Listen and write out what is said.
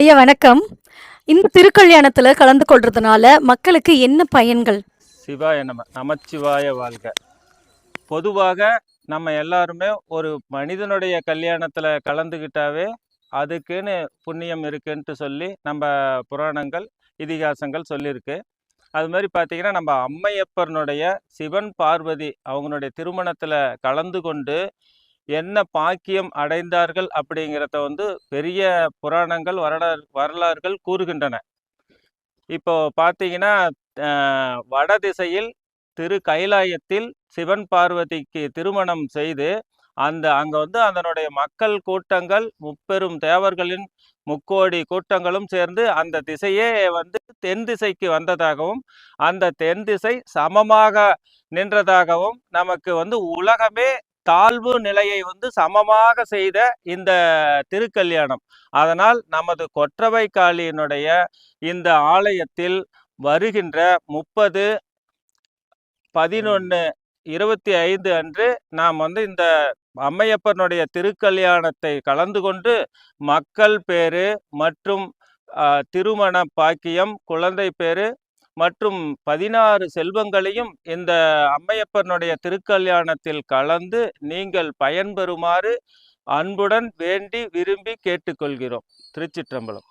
ஐயா வணக்கம். இந்த திருக்கல்யாணத்துல கலந்து கொள்றதுனால மக்களுக்கு என்ன பயன்கள்? சிவாய நம நமச்சிவாய வாழ்க. பொதுவாக நம்ம எல்லாருமே ஒரு மனிதனுடைய கல்யாணத்தில் கலந்துக்கிட்டாவே அதுக்குன்னு புண்ணியம் இருக்குன்ட்டு சொல்லி நம்ம புராணங்கள் இதிகாசங்கள் சொல்லியிருக்கு அது மாதிரி பார்த்தீங்கன்னா நம்ம அம்மையப்பனுடைய சிவன் பார்வதி அவங்களுடைய திருமணத்தில் கலந்து கொண்டு என்ன பாக்கியம் அடைந்தார்கள் அப்படிங்கிறத வந்து பெரிய புராணங்கள் வரலாறு வரலாறுகள் கூறுகின்றன. இப்போ பார்த்தீங்கன்னா வட திசையில் திரு கைலாயத்தில் சிவன் பார்வதிக்கு திருமணம் செய்து அந்த அங்கே வந்து அதனுடைய மக்கள் கூட்டங்கள் முப்பெரும் தேவர்களின் முக்கோடி கூட்டங்களும் சேர்ந்து அந்த திசையே வந்து தென் திசைக்கு வந்ததாகவும் அந்த தென் திசை சமமாக நின்றதாகவும் நமக்கு வந்து உலகமே தாழ்வு நிலையை வந்து சமமாக செய்த இந்த திருக்கல்யாணம். அதனால் நமது கொற்றவை காளியினுடைய இந்த ஆலயத்தில் வருகின்ற முப்பது பதினொன்று இருபத்தி ஐந்து அன்று நாம் வந்து இந்த அம்மையப்பனுடைய திருக்கல்யாணத்தை கலந்து கொண்டு மக்கள் பேரு மற்றும் திருமண பாக்கியம் குழந்தை பேரு மற்றும் பதினாறு செல்வங்களையும் இந்த அம்மையப்பனுடைய திருக்கல்யாணத்தில் கலந்து நீங்கள் பயன்பெறுமாறு அன்புடன் வேண்டி விரும்பி கேட்டுக்கொள்கிறோம். திருச்சிற்றம்பலம்.